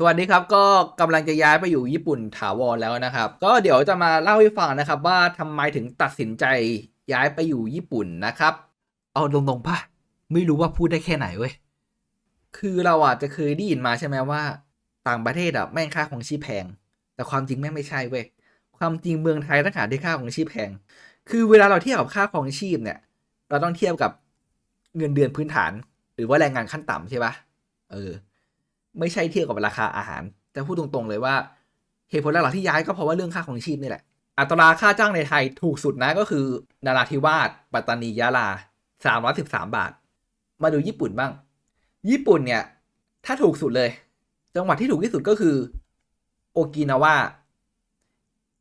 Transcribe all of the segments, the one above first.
สวัสดีครับก็กำลังจะย้ายไปอยู่ญี่ปุ่นถาวรแล้วนะครับ ก็เดี๋ยวจะมาเล่าให้ฟังนะครับ ว่าทำไมถึงตัดสินใจย้ายไปอยู่ญี่ปุ่นนะครับ เอาตรงๆป่ะไม่รู้ว่าพูดได้แค่ไหนเว้ยคือเราอะจะเคยได้ยินมาใช่ไหมว่า ต่างประเทศอะแม่งค่าของชีพแพง แต่ความจริงแม่งไม่ใช่เว้ยความจริงเมืองไทยต่างหากที่ค่าของชีพแพง คือเวลาเราเทียบกับค่าของชีพเนี่ย เราต้องเทียบกับเงินเดือนพื้นฐาน หรือว่าแรงงานขั้นต่ำใช่ปะเออ ไม่ใช่เทียบกับราคาอาหาร แต่พูดตรงๆเลยว่าเหตุผลหลักๆที่ย้ายก็เพราะว่าเรื่องค่าของชีพนี่แหละ อัตราค่าจ้างในไทยถูกสุดนะก็คือ นาราธิวาสปัตตานียะลา313 บาท มาดูญี่ปุ่นบ้าง ญี่ปุ่นเนี่ย ถ้าถูกสุดเลย จังหวัดที่ถูกที่สุดก็คือ โอกินาวา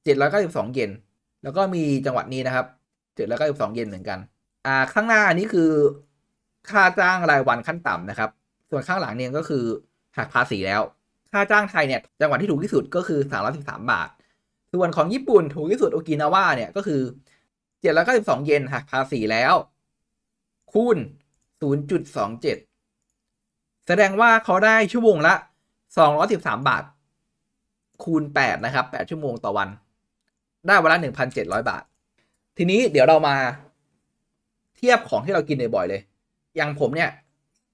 792 เยน แล้วก็มีจังหวัดนี้นะครับ 792 เยนเหมือนกัน อ่า ข้างหน้าอันนี้คือ ค่าจ้างรายวันขั้นต่ำนะครับ ส่วนข้างหลังเนี่ยก็คือ หักภาษีแล้ว ค่าจ้างไทยเนี่ยจังหวัดที่ถูกที่สุดก็คือ 313 บาท ส่วนของญี่ปุ่นถูกที่สุดโอกินาวาเนี่ยก็คือ792เยนหักภาษีแล้ว คูณ 0.27 แสดงว่าเขาได้ชั่วโมงละ 213 บาท คูณ 8 นะครับ 8 ชั่วโมงต่อวัน ได้วันละ 1,700 บาท ทีนี้เดี๋ยวเรามาเทียบของที่เรากินบ่อยๆเลย อย่างผมเนี่ย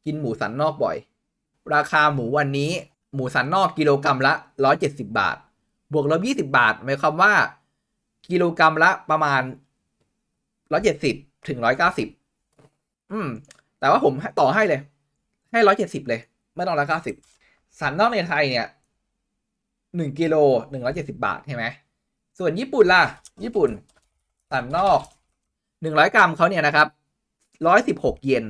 กินหมูสันนอกบ่อย ราคาหมูวันนี้ หมูสันนอกกิโลกรรัมละ 170 บาท บวกลบ20 บาท หมายความว่า กิโลกรรัมละประมาณ 170 ถึง 190 อืม แต่ว่าผมต่อให้เลย ให้ 170 เลย ไม่ต้อง190 สันนอกในไทยเนี่ย1กิโล170 บาทใช่ไหม ส่วนญี่ปุ่นล่ะ ญี่ปุ่นสันนอก 100 กรัมเขาเนี่ยนะครับ 116 เยน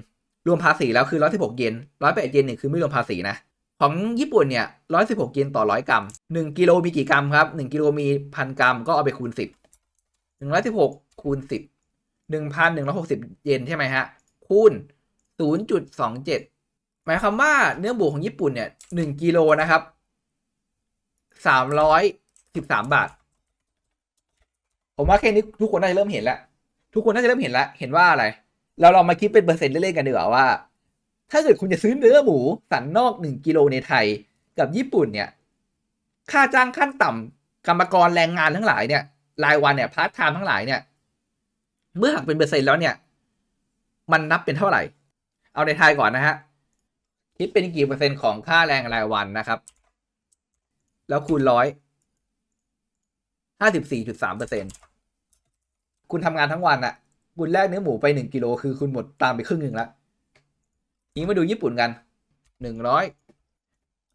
รวมภาษีแล้วคือ116เยน108เยนเนี่ยคือไม่รวมภาษีนะของญี่ปุ่นเนี่ย116เยนต่อ100กรัม1กิโลมีกี่กรัมครับ1กิโลมีพันกรัมก็เอาไปคูณ10 116คูณ10 1,160เยนใช่ไหมฮะ คูณ0.27หมายความว่าเนื้อหมูของญี่ปุ่นเนี่ย1กิโลนะครับ313บาท ผมว่าแค่นี้ทุกคนน่าจะเริ่มเห็นแล้ว ทุกคนน่าจะเริ่มเห็นแล้ว เห็นว่าอะไร เราลองมาคิดเป็นเปอร์เซ็นต์เล่นๆกันดีกว่าว่า ถ้าเกิดคุณจะซื้อเนื้อหมูสันนอกหนึ่งกิโลในไทยกับญี่ปุ่นเนี่ย ค่าจ้างขั้นต่ำกรรมกรแรงงานทั้งหลายเนี่ยรายวันเนี่ยพาร์ทไทม์ทั้งหลายเนี่ย เมื่อหักเป็นเปอร์เซ็นต์แล้วเนี่ย มันนับเป็นเท่าไหร่ เอาในไทยก่อนนะฮะคิดเป็นกี่เปอร์เซ็นต์ของค่าแรงรายวันนะครับ แล้วคูณร้อยห้าสิบสี่จุดสามเปอร์เซ็นต์คุณทำงานทั้งวันอะ คุณแลกเนื้อหมูไปหนึ่งกิโลคือคุณหมดตามไปครึ่งหนึ่งแล้วนี้มาดูญี่ปุ่นกันหนึ่งร้อย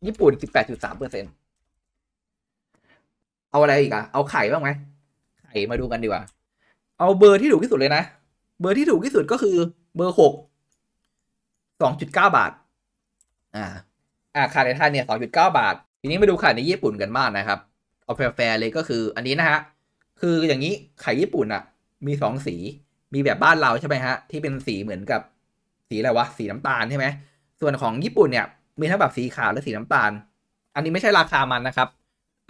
ญี่ปุ่นสิบแปดจุดสามเปอร์เซ็นเอาอะไรอีกอะเอาไข่บ้างไหมไข่มาดูกันดีกว่า เอาเบอร์ที่ถูกที่สุดเลยนะ เบอร์ที่ถูกที่สุดก็คือเบอร์หกสองจุดเก้าบาท อ่า อ่าขายในไทยเนี่ยสองจุดเก้าบาท ทีนี้มาดูขายในญี่ปุ่นกันบ้างนะครับ เอาแฟร์เลยก็คืออันนี้นะฮะ คืออย่างนี้ไข่ญี่ปุ่นอะมีสองสี มีแบบบ้านเราใช่ไหมฮะที่เป็นสีเหมือนกับสีอะไรวะสีน้ำตาลใช่ไหมส่วนของญี่ปุ่นเนี่ยมีทั้งแบบสีขาวและสีน้ำตาล อันนี้ไม่ใช่ราคามันนะครับ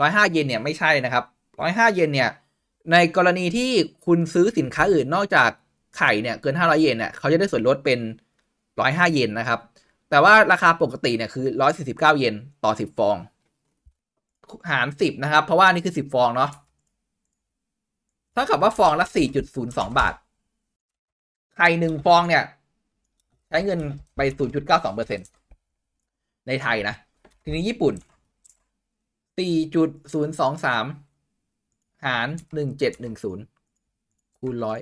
ร้อยห้าเยนเนี่ยไม่ใช่นะครับร้อยห้าเยนเนี่ยในกรณีที่คุณซื้อสินค้าอื่นนอกจากไข่เนี่ยเกินห้าร้อยเยนเนี่ยเขาจะได้ส่วนลดเป็นร้อยห้าเยนนะครับ แต่ว่าราคาปกติเนี่ยคือร้อยสี่สิบเก้าเยนต่อสิบฟอง หารสิบนะครับ เพราะว่านี่คือสิบฟองเนาะเท่ากับว่าฟองละสี่จุดศูนย์สองบาท ไข่หนึ่งฟองเนี่ย ใช้เงินไปศูนย์จุดเก้าสองเปอร์เซ็นในไทยนะ ทีนี้ญี่ปุ่นสี่จุดศูนย์สองสามหารหนึ่งเจ็ดหนึ่งศูนย์คูณร้อย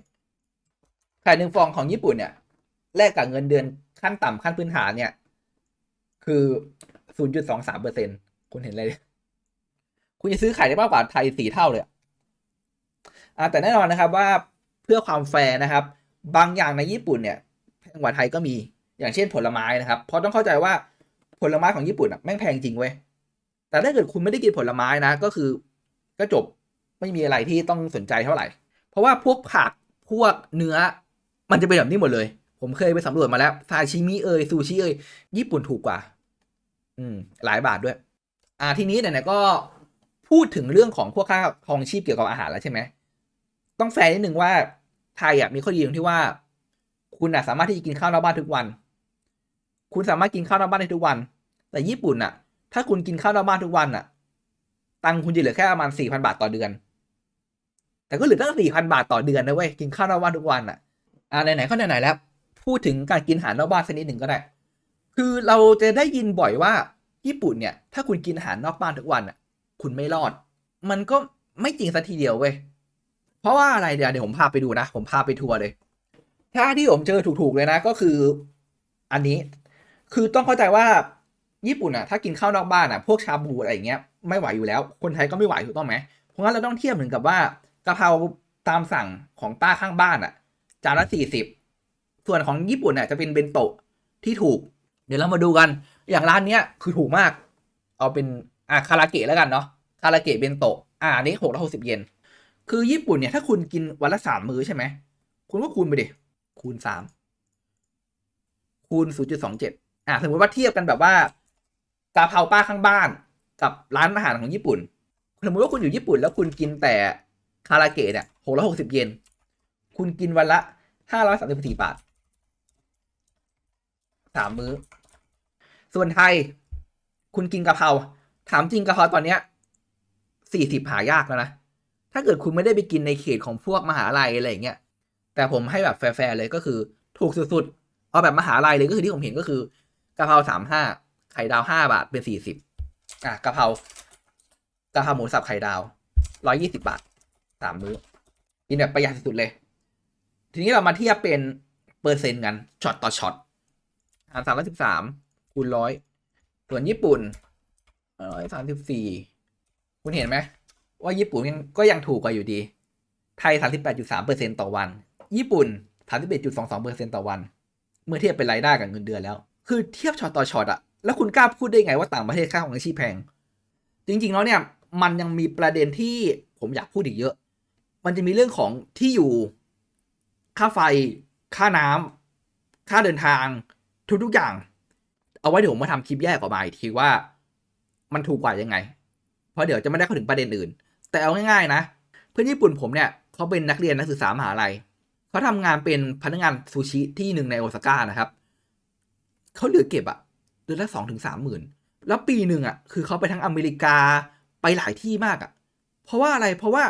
ไข่หนึ่งฟองของญี่ปุ่นเนี่ย แลกกับเงินเดือนขั้นต่ำขั้นพื้นฐานเนี่ย คือศูนย์จุดสองสามเปอร์เซ็นคุณเห็นเลยคุณจะซื้อไข่ได้มากกว่าไทยสี่เท่าเลยอ่าแต่แน่นอนนะครับว่าเพื่อความแฟร์นะครับ บางอย่างในญี่ปุ่นเนี่ยแพงกว่าไทยก็มีอย่างเช่นผลไม้นะครับ เพราะต้องเข้าใจว่าผลไม้ของญี่ปุ่นอะแม่งแพงจริงเว้ยแต่ถ้าเกิดคุณไม่ได้กินผลไม้นะ ก็คือก็จบไม่มีอะไรที่ต้องสนใจเท่าไหร่ เพราะว่าพวกผักพวกเนื้อมันจะเป็นแบบนี้หมดเลย ผมเคยไปสำรวจมาแล้วซาชิมิเอยซูชิเอยญี่ปุ่นถูกกว่า อืม หลายบาทด้วย อ่าทีนี้ไหนๆก็พูดถึงเรื่องของพวกค่าครองชีพเกี่ยวกับอาหารแล้วใช่ไหมต้องแฟร์นิดนึงว่า ไทยอะมีข้อดีตรงที่ว่า คุณอะสามารถที่จะกินข้าวนอกบ้านทุกวัน คุณสามารถกินข้าวนอกบ้านได้ทุกวัน แต่ญี่ปุ่นอะ ถ้าคุณกินข้าวนอกบ้านทุกวันอะ ตังคุณจะเหลือแค่ประมาณสี่พันบาทต่อเดือน แต่ก็เหลือตั้งสี่พันบาทต่อเดือนนะเว้ยกินข้าวนอกบ้านทุกวันอะอ่าไหนๆก็ไหนๆแล้ว พูดถึงการกินอาหารนอกบ้านสักนิดหนึ่งก็ได้ คือเราจะได้ยินบ่อยว่าญี่ปุ่นเนี่ย ถ้าคุณกินอาหารนอกบ้านทุกวันอะ คุณไม่รอด มันก็ไม่จริงสักทีเดียวเว้ย ราะว่าอะไรเดี๋ยวเดี๋ยวผมพาไปดูนะ ผมพาไปทัวร์เลย ถ้าที่ผมเจอถูกๆเลยนะก็คือ อันนี้ คือต้องเข้าใจว่าญี่ปุ่นอะถ้ากินข้าวนอกบ้านอะพวกชาบูอะไรอย่างเงี้ยไม่ไหวอยู่แล้ว คนไทยก็ไม่ไหวถูกต้องไหมเพราะงั้นเราต้องเทียบเหมือนกับว่ากะเพราตามสั่งของป้าข้างบ้านอะจานละสี่สิบส่วนของญี่ปุ่นเนี่ยจะเป็นเบนโตะที่ถูก เดี๋ยวเรามาดูกัน อย่างร้านเนี้ยคือถูกมาก เอาเป็นอ่าคาราเกะแล้วกันเนาะคาราเกะเบนโตะอ่าอันนี้หกร้อยหกสิบเยน คือญี่ปุ่นเนี่ยถ้าคุณกินวันละสามมื้อใช่ไหม คุณก็คูณไปดิคูณสามคูณศูนย์จุดสองเจ็ดอ่าสมมติว่าเทียบกันแบบว่ากาเพราป้าข้างบ้านกับร้านอาหารของญี่ปุ่นสมมติว่าคุณอยู่ญี่ปุ่นแล้วคุณกินแต่คาราเกะเนี่ยหกร้อยหกสิบเยนคุณกินวันละห้าร้อยสามสิบสี่บาทสามมื้อ ส่วนไทย คุณกินกะเพราถามจริงกะเพราตอนเนี้ยสี่สิบหายากแล้วนะ ถ้าเกิดคุณไม่ได้ไปกินในเขตของพวกมหาลัยอะไรอย่างเงี้ย แต่ผมให้แบบแฟร์ๆเลยก็คือ ถูกสุดๆ เอาแบบมหาลัยเลยก็คือที่ผมเห็นก็คือกะเพราสามห้าไข่ดาวห้าบาทเป็นสี่สิบอะกะเพรากะเพราหมูสับไข่ดาวร้อยยี่สิบาทสามมื้อกินแบบประหยัดสุดๆเลย ทีนี้เรามาเทียบเป็นเปอร์เซ็นต์กันช็อตต่อช็อตหารสามร้อยสิบสามคูณร้อยส่วนญี่ปุ่นร้อยสามสิบสี่คุณเห็นไหม ว่าญี่ปุ่นยังก็ยังถูกกว่าอยู่ดี ไทยสามสิบแปดจุดสามเปอร์เซ็นต่อวัน ญี่ปุ่นสามสิบเอ็ดจุดสองสองเปอร์เซ็นต่อวัน เมื่อเทียบเป็นรายได้กับเงินเดือนแล้ว คือเทียบช็อตต่อช็อตอะแล้วคุณกล้าพูดได้ไงว่าต่างประเทศค่าของชีพแพง จริงๆแล้วเนี่ยมันยังมีประเด็นที่ผมอยากพูดอีกเยอะ มันจะมีเรื่องของที่อยู่ ค่าไฟ ค่าน้ำค่าเดินทาง ทุกๆอย่าง เอาไว้เดี๋ยวผมมาทำคลิปแยกออกมาอีกทีว่า มันถูกกว่ายังไง เพราะเดี๋ยวจะไม่ได้เข้าถึงประเด็นอื่น แต่เอาง่ายๆนะ เพื่อนญี่ปุ่นผมเนี่ยเขาเป็นนักเรียนนักศึกษามหาลัยเขาทำงานเป็นพนักงานซูชิที่หนึ่งในโอซาก้านะครับเขาเหลือเก็บอะเดือนละสองถึงสามหมื่นแล้วปีหนึ่งอะคือเขาไปทั้งอเมริกาไปหลายที่มากอะเพราะว่าอะไรเพราะว่า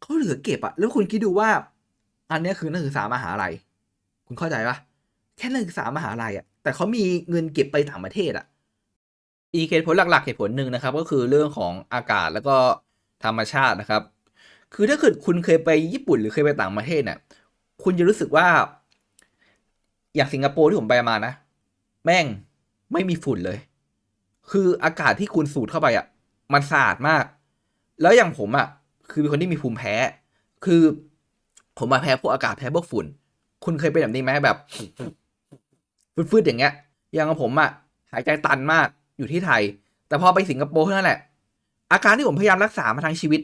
เขาเหลือเก็บอะแล้วคุณคิดดูว่า อันนี้คือนักศึกษามหาลัยคุณเข้าใจปะแค่นักศึกษามหาลัยอะแต่เขามีเงินเก็บไปต่างประเทศอะอีกเหตุผลหลักๆเหตุผลหนึ่งนะครับ ก็คือเรื่องของอากาศแล้วก็ ธรรมชาตินะครับ คือถ้าเกิดคุณเคยไปญี่ปุ่นหรือเคยไปต่างประเทศเนี่ยคุณจะรู้สึกว่า อย่างสิงคโปร์ที่ผมไปมานะ แม่งไม่มีฝุ่นเลย คืออากาศที่คุณสูดเข้าไปอะ มันสะอาดมาก แล้วอย่างผมอะ คือเป็นคนที่มีภูมิแพ้ คือผมมาแพ้พวกอากาศแพ้พวกฝุ่น คุณเคยเป็นแบบนี้ไหมแบบฟืดๆอย่างเงี้ย อย่างของผมอะหายใจตันมากอยู่ที่ไทย แต่พอไปสิงคโปร์เท่านั้นแหละ อาการที่ผมพยายามรักษามาทั้งชีวิต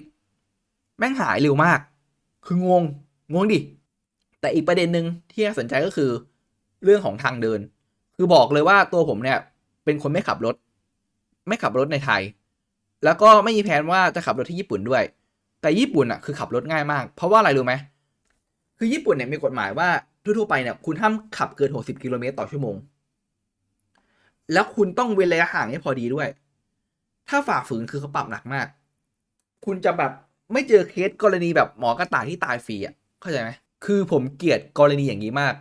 แม่งหายเร็วมาก คืองง งงดิ แต่อีกประเด็นหนึ่งที่น่าสนใจก็คือ เรื่องของทางเดิน คือบอกเลยว่าตัวผมเนี่ย เป็นคนไม่ขับรถ ไม่ขับรถในไทย แล้วก็ไม่มีแผนว่าจะขับรถที่ญี่ปุ่นด้วย แต่ญี่ปุ่นอะคือขับรถง่ายมาก เพราะว่าอะไรรู้ไหม คือญี่ปุ่นเนี่ยมีกฎหมายว่าทั่วๆไปเนี่ยคุณห้ามขับเกิน 60 กิโลเมตรต่อชั่วโมง แล้วคุณต้องเว้นระยะห่างให้พอดีด้วย ถ้าฝ่าฝืนคือเขาปรับหนักมาก คุณจะแบบไม่เจอเคสกรณีแบบหมอกระต่ายที่ตายฟรีอะเข้าใจไหมคือผมเกลียดกรณีอย่างนี้มาก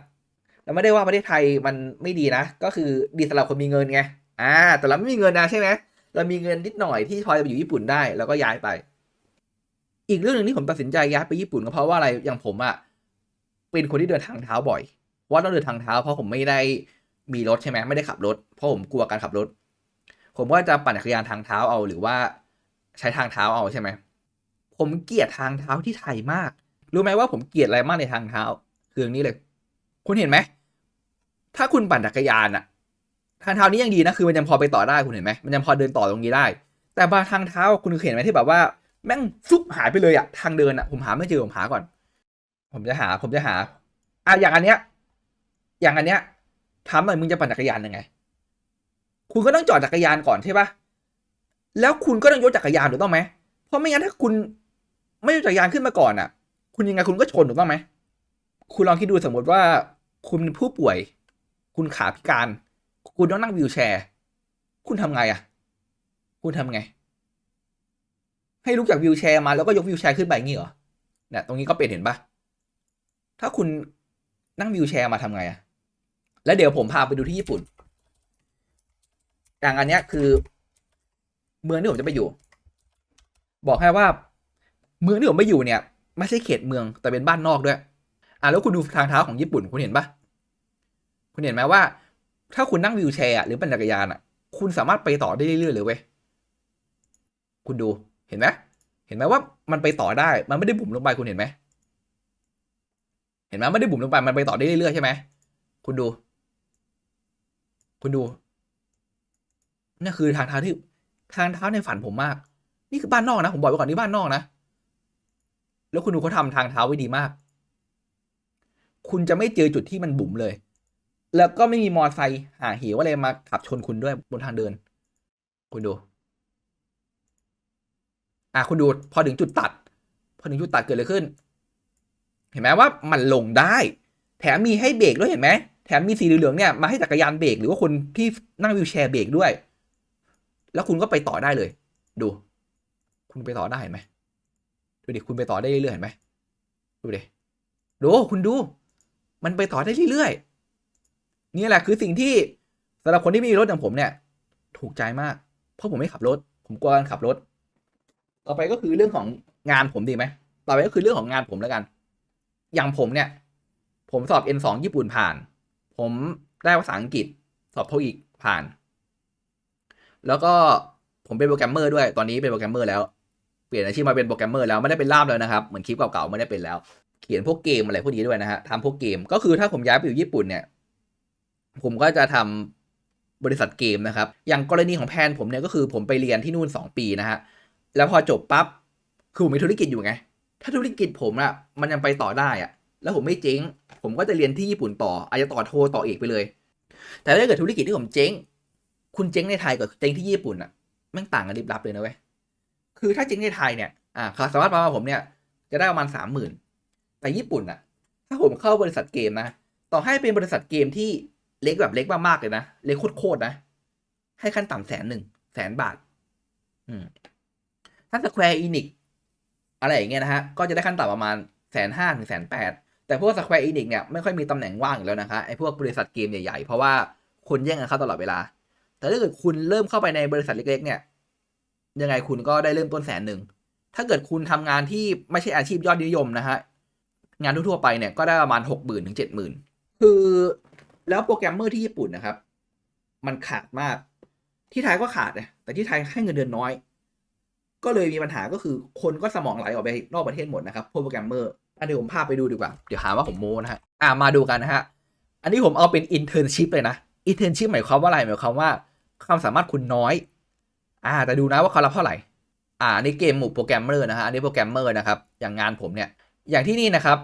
แล้วไม่ได้ว่าประเทศไทยมันไม่ดีนะ ก็คือดีสำหรับคนมีเงินไงอ่าแต่เราไม่มีเงินนะใช่ไหมเรามีเงินนิดหน่อยที่พอจะไปอยู่ญี่ปุ่นได้ แล้วก็ย้ายไป อีกเรื่องหนึ่งที่ผมตัดสินใจย้ายไปญี่ปุ่นก็เพราะว่าอะไรอย่างผมอะเป็นคนที่เดินทางเท้าบ่อยว่าต้องเดินทางเท้าเพราะผมไม่ได้มีรถใช่ไหมไม่ได้ขับรถเพราะผมกลัวการขับรถ ผมก็จะปั่นจักรยานทางเท้าเอาหรือว่าใช้ทางเท้าเอาใช่ไหมผมเกลียดทางเท้าที่ไทยมาก รู้ไหมว่าผมเกลียดอะไรมากในทางเท้า คืออย่างนี้เลย คุณเห็นไหม ถ้าคุณปั่นจักรยานอะทางเท้านี้ยังดีนะ คือมันยังพอไปต่อได้คุณเห็นไหมมันยังพอเดินต่อตรงนี้ได้ แต่บางทางเท้าคุณเห็นไหมที่แบบว่า แม่งซุบหายไปเลยอะทางเดินอะผมหาไม่เจอผมหาก่อน ผมจะหา ผมจะหาอะอย่างอันเนี้ย อย่างอันเนี้ยถามหน่อยมึงจะปั่นจักรยานยังไง คุณก็ต้องจอดจักรยานก่อนใช่ปะแล้วคุณก็ต้องยกจักรยานถูกต้องไหมเพราะไม่งั้นถ้าคุณไม่ยกจักรยานขึ้นมาก่อนอะ คุณยังไงคุณก็ชนถูกต้องไหมคุณลองคิดดูสมมติว่า คุณเป็นผู้ป่วย คุณขาพิการ คุณต้องนั่งวีลแชร์ คุณทำไงอะ คุณทำไง ให้ลุกจากวิวแชร์มาแล้วก็ยกวิวแชร์ขึ้นไปงี้เหรอเนี่ยตรงนี้ก็เป็นเห็นปะถ้าคุณนั่งวิวแชร์มาทำไงอะ แล้วเดี๋ยวผมพาไปดูที่ญี่ปุ่น อย่างอันเนี้ยคือ เมืองที่ผมจะไปอยู่ บอกให้ว่า เมืองที่ผมไปอยู่เนี่ย ไม่ใช่เขตเมืองแต่เป็นบ้านนอกด้วย อะแล้วคุณดูทางเท้าของญี่ปุ่นคุณเห็นปะคุณเห็นไหมว่า ถ้าคุณนั่งวิวแชร์หรือปั่นจักรยานอะ คุณสามารถไปต่อได้เรื่อยๆเลยเว้ยคุณดูเห็นไหมเห็นไหมว่ามันไปต่อได้มันไม่ได้บุ๋มลงไปคุณเห็นไหมเห็นไหมไม่ได้บุ๋มลงไปมันไปต่อได้เรื่อยๆใช่ไหมคุณดู คุณดู นี่คือทางเท้าที่ทางเท้าในฝันผมมาก นี่คือบ้านนอกนะผมบอกไว้ก่อนนี่บ้านนอกนะ แล้วคุณดูเขาทำทางเท้าไว้ดีมาก คุณจะไม่เจอจุดที่มันบุ๋มเลย แล้วก็ไม่มีมอไซค์หาเหวอะไรมาขับชนคุณด้วยบนทางเดิน คุณดู อะคุณดูพอถึงจุดตัด พอถึงจุดตัดเกิดอะไรขึ้น เห็นไหมว่ามันลงได้ แถมมีให้เบรกด้วยเห็นไหมแถมมีสีเหลืองเนี่ยมาให้จักรยานเบรกหรือว่าคนที่นั่งวิวแชร์เบรกด้วย แล้วคุณก็ไปต่อได้เลย ดู คุณไปต่อได้เห็นไหมดูดิคุณไปต่อได้เรื่อยๆเห็นไหมดูดิดูคุณดู มันไปต่อได้เรื่อยๆนี่แหละคือสิ่งที่สำหรับคนที่ไม่มีรถอย่างผมเนี่ย ถูกใจมาก เพราะผมไม่ขับรถ ผมกลัวการขับรถ ต่อไปก็คือเรื่องของงานผมดีไหมต่อไปก็คือเรื่องของงานผมแล้วกัน อย่างผมเนี่ย ผมสอบ N2 ญี่ปุ่นผ่าน ผมได้ภาษาอังกฤษ สอบโทอีกผ่าน แล้วก็ผมเป็นโปรแกรมเมอร์ด้วย ตอนนี้เป็นโปรแกรมเมอร์แล้ว เปลี่ยนอาชีพมาเป็นโปรแกรมเมอร์แล้วไม่ได้เป็นล่ามแล้วนะครับ เหมือนคลิปเก่าๆไม่ได้เป็นแล้ว เขียนพวกเกมอะไรพวกนี้ด้วยนะฮะทำพวกเกม ก็คือถ้าผมย้ายไปอยู่ญี่ปุ่นเนี่ย ผมก็จะทำบริษัทเกมนะครับ อย่างกรณีของแพนผมเนี่ยก็คือผมไปเรียนที่นู่น 2 ปีนะฮะ แล้วพอจบปั๊บ คือผมมีธุรกิจอยู่ไง ถ้าธุรกิจผมอะมันยังไปต่อได้อะแล้วผมไม่เจ๊ง ผมก็จะเรียนที่ญี่ปุ่นต่อ อาจจะต่อโทต่อเอกไปเลย แต่ถ้าเกิดธุรกิจที่ผมเจ๊ง คุณเจ๊งในไทยกับเจ๊งที่ญี่ปุ่นอะแม่งต่างกันริบลับเลยนะเว้ยคือถ้าเจ๊งในไทยเนี่ยอ่าสามารถมาผมเนี่ยจะได้ประมาณสามหมื่นแต่ญี่ปุ่นอะถ้าผมเข้าบริษัทเกมนะต่อให้เป็นบริษัทเกมที่เล็กแบบเล็กมากๆเลยนะเล็กโคตรๆนะ ให้ขั้นต่ำแสนหนึ่งแสนบาท อืมถ้าสแควร์อินิกอะไรอย่างเงี้ยนะฮะ ก็จะได้ขั้นต่ำประมาณแสนห้าถึงแสนแปดแต่พวกสแควร์อินิกเนี่ยไม่ค่อยมีตำแหน่งว่างอยู่แล้วนะคะไอ้พวกบริษัทเกมใหญ่ๆ เพราะว่าคนแย่งกันเข้าตลอดเวลา แต่ถ้าเกิดคุณเริ่มเข้าไปในบริษัทเล็กๆเนี่ย ยังไงคุณก็ได้เริ่มต้นแสนหนึ่ง ถ้าเกิดคุณทำงานที่ไม่ใช่อาชีพยอดนิยมนะฮะ งานทั่วๆไปเนี่ยก็ได้ประมาณหกหมื่นถึงเจ็ดหมื่นคือแล้วโปรแกรมเมอร์ที่ญี่ปุ่นนะครับ มันขาดมาก ที่ไทยก็ขาดนะแต่ที่ไทยให้เงินเดือนน้อย ก็เลยมีปัญหาก็คือคนก็สมองไหลออกไปนอกประเทศหมดนะครับพวกโปรแกรมเมอร์อันนี้ผมพาไปดูดีกว่า เดี๋ยวหาว่าผมโม้นะฮะ อ่ามาดูกันนะฮะ อันนี้ผมเอาเป็น internship เลยนะ internship หมายความว่าอะไรหมายความว่าความสามารถคุณน้อย อ่า แต่ดูนะว่าเขารับเท่าไหร่ อ่าอันเกมหมู่โปรแกรมเมอร์นะฮะอันนี้โปรแกรมเมอร์นะครับ อย่างงานผมเนี่ย อย่างที่นี่นะครับ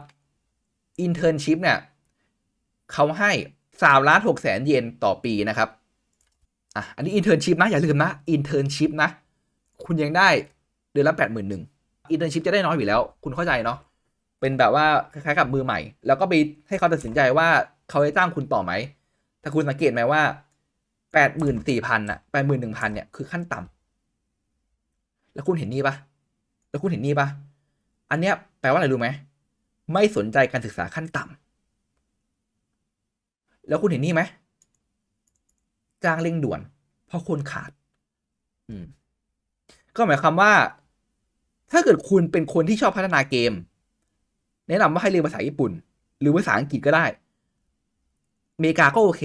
internship เนี่ยเขาให้สามล้านหกแสนเยนต่อปีนะครับ อะ อันนี้ internship นะ อย่าลืมนะ internship นะ คุณยังได้เดือนละแปดหมื่นหนึ่ง internship จะได้น้อยอยู่แล้ว คุณเข้าใจเนาะ เป็นแบบว่าคล้ายๆกับมือใหม่ แล้วก็ไปให้เขาตัดสินใจว่าเขาจะจ้างคุณต่อไหม แต่คุณสังเกตไหมว่าแปดหมื่นสี่พันอะแปดหมื่นหนึ่งพันเนี่ยคือขั้นต่ำแล้วคุณเห็นนี่ปะแล้วคุณเห็นนี่ปะอันเนี้ยแปลว่าอะไรรู้ไหมไม่สนใจการศึกษาขั้นต่ำแล้วคุณเห็นนี่ไหมจ้างเร่งด่วน เพราะคนขาด อืม ก็หมายความว่า ถ้าเกิดคุณเป็นคนที่ชอบพัฒนาเกม แนะนำว่าให้เรียนภาษาญี่ปุ่น หรือภาษาอังกฤษก็ได้ อเมริกาก็โอเค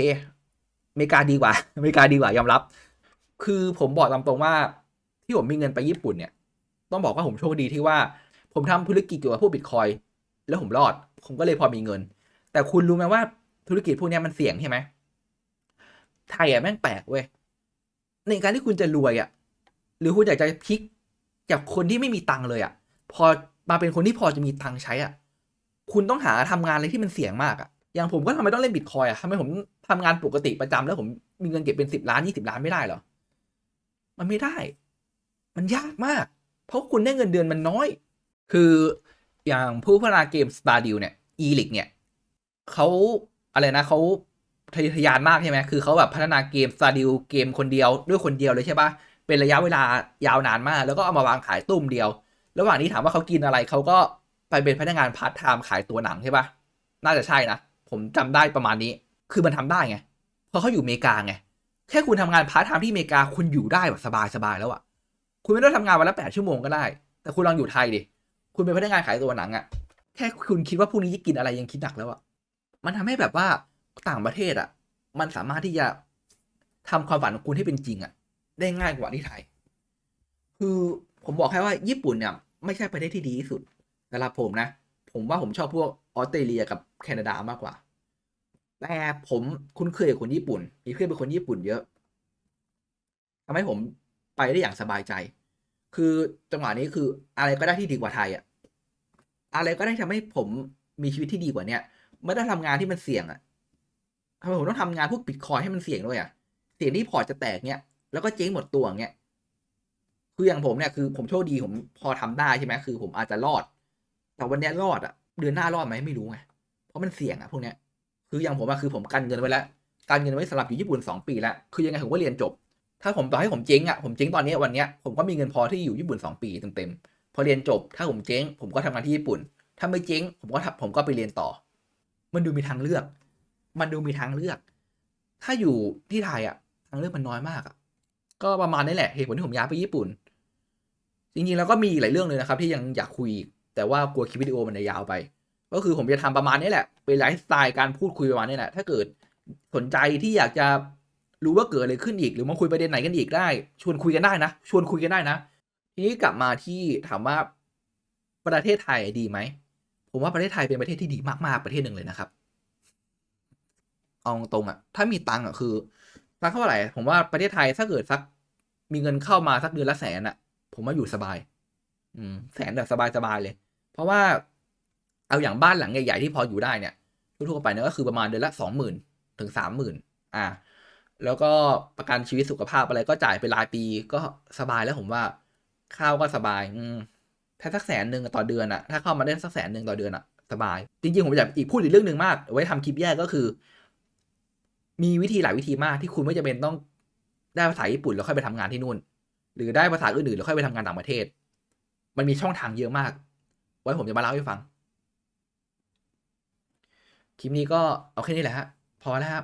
อเมริกาดีกว่าอเมริกาดีกว่ายอมรับ คือผมบอกตามตรงว่าที่ผมมีเงินไปญี่ปุ่นเนี่ย ต้องบอกว่าผมโชคดีที่ว่า ผมทำธุรกิจเกี่ยวกับพวกบิตคอยแล้วผมรอด ผมก็เลยพอมีเงิน แต่คุณรู้ไหมว่าธุรกิจพวกนี้มันเสี่ยงใช่ไหมไทยอะแม่งแปลกเว้ยในการที่คุณจะรวยอะหรือคุณอยากจะพลิกจากคนที่ไม่มีตังค์เลยอะพอมาเป็นคนที่พอจะมีตังค์ใช้อะ คุณต้องหาทำงานอะไรที่มันเสี่ยงมากอะ อย่างผมก็ทำไมต้องเล่นบิตคอยอะทำไมผมทำงานปกติประจำแล้วผมมีเงินเก็บเป็นสิบล้านยี่สิบล้านไม่ได้เหรอ มันไม่ได้ มันยากมาก เพราะคุณได้เงินเดือนมันน้อย คืออย่างผู้พัฒนาเกม Stardew เนี่ย e l i g เนี่ยเขาอะไรนะเขาทะยอทะยานมากใช่ไหมคือเขาแบบพัฒนาเกม Stardew เกมคนเดียวด้วยคนเดียวเลยใช่ปะเป็นระยะเวลายาวนานมาก แล้วก็เอามาวางขายตุ้มเดียว ระหว่างนี้ถามว่าเขากินอะไรเขาก็ไปเป็นพนักงานพาร์ทไทม์ขายตัวหนังใช่ปะน่าจะใช่นะ ผมจำได้ประมาณนี้ คือมันทำได้ไง เพราะเขาอยู่อเมริกาไง แค่คุณทำงานพาร์ทไทม์ที่อเมริกาคุณอยู่ได้แบบสบายๆแล้วอะคุณไม่ต้องทำงานวันละแปดชั่วโมงก็ได้ แต่คุณลองอยู่ไทยดิ คุณเป็นพนักงานขายตัวหนังอะแค่คุณคิดว่าพรุ่งนี้จะกินอะไรยังคิดหนักแล้วอะมันทำให้แบบว่าต่างประเทศอะมันสามารถที่จะทำความฝันของคุณให้เป็นจริงอะได้ง่ายกว่าที่ไทย คือผมบอกแค่ว่าญี่ปุ่นเนี่ยไม่ใช่ประเทศที่ดีที่สุดสำหรับผมนะ ผมว่าผมชอบพวกออสเตรเลียกับแคนาดามากกว่า แต่ผมคุ้นเคยกับคนญี่ปุ่น มีเพื่อนเป็นคนญี่ปุ่นเยอะทำให้ผมไปได้อย่างสบายใจ คือจังหวะนี้คืออะไรก็ได้ที่ดีกว่าไทยอะอะไรก็ได้ทำให้ผมมีชีวิตที่ดีกว่าเนี้ยไม่ได้ทำงานที่มันเสี่ยงอะทำไมผมต้องทำงานพวกปิดคอยให้มันเสี่ยงด้วยอะเสี่ยงที่พอร์ตจะแตกเนี้ยแล้วก็เจ๊งหมดตัวเงี้ยคืออย่างผมเนี่ยคือผมโชคดีผมพอทำได้ใช่ไหมคือ ผมอาจจะรอด แต่วันนี้รอดอะเดือนหน้ารอดไหมไม่รู้ไงเพราะมันเสี่ยงอะพวกเนี้ยคืออย่างผมอะคือผมกันเงินไว้แล้วการเงินไว้สำหรับอยู่ญี่ปุ่นสองปีแล้วคือยังไงผมก็เรียนจบ ถ้าผมต่อให้ผมเจ๊งอะผมเจ๊งตอนนี้วันเนี้ยผมก็มีเงินพอที่อยู่ญี่ปุ่นสองปีเต็มๆพอเรียนจบ ถ้าผมเจ๊ง ผมก็ทำงานที่ญี่ปุ่น ถ้าไม่เจ๊ง ผมก็ผมก็ไปเรียนต่อ มันดูมีทางเลือก มันดูมีทางเลือก ถ้าอยู่ที่ไทยอะทางเลือกมันน้อยมากอะก็ประมาณนี้แหละเหตุผลที่ผมย้ายไปญี่ปุ่น จริงๆแล้วก็มีหลายเรื่องเลยนะครับ ที่ยังอยากคุยอีก แต่ว่ากลัวคลิปวิดีโอมันจะยาวไป ก็คือผมจะทำประมาณนี้แหละ เป็นไลฟ์สไตล์การพูดคุยประมาณนี้แหละ ถ้าเกิดสนใจที่อยากจะรู้ว่าเกิดอะไรขึ้นอีก หรือมาคุยประเด็นไหนกันอีกได้ ชวนคุยกันได้นะ ชวนคุยกันได้นะ ทีนี้กลับมาที่ถามว่าประเทศไทยดีไหม ผมว่าประเทศไทยเป็นประเทศที่ดีมากๆประเทศหนึ่งเลยนะครับเอาตรงๆอะถ้ามีตังค์อะคือตังค์เท่าไหร่ผมว่าประเทศไทยถ้าเกิดสักมีเงินเข้ามาสักเดือนละแสนอะผมว่าอยู่สบาย อืมแสนแบบสบายๆเลยเพ ราะว่าเอาอย่างบ้านหลังใหญ่ๆที่พออยู่ได้เนี่ยทั่วๆไปเนี่ยก็คือประมาณเดือนละสองหมื่นถึงสามหมื่นอ่าแล้วก็ประกันชีวิตสุขภาพอะไรก็จ่ายเป็นรายปีก็สบายแล้วผมว่าข้าวก็สบายอืมถ้าสักแสนหนึ่งต่อเดือนอะถ้าเข้ามาได้สักแสนหนึ่งต่อเดือนอะสบาย จริงๆ ผมอยากอีกพูดอีกเรื่องหนึ่งมาก ไว้ทำคลิปแยกก็คือ มีวิธีหลายวิธีมากที่คุณไม่จำเป็นต้องได้ภาษาญี่ปุ่นแล้วค่อยไปทำงานที่นู่น หรือได้ภาษาอื่นๆแล้วค่อยไปทำงานต่างประเทศ มันมีช่องทางเยอะมาก ว้ผมจะมาเล่าให้ฟัง คลิปนี้ก็เอาแค่นี้แหละฮะ พอแล้วครับ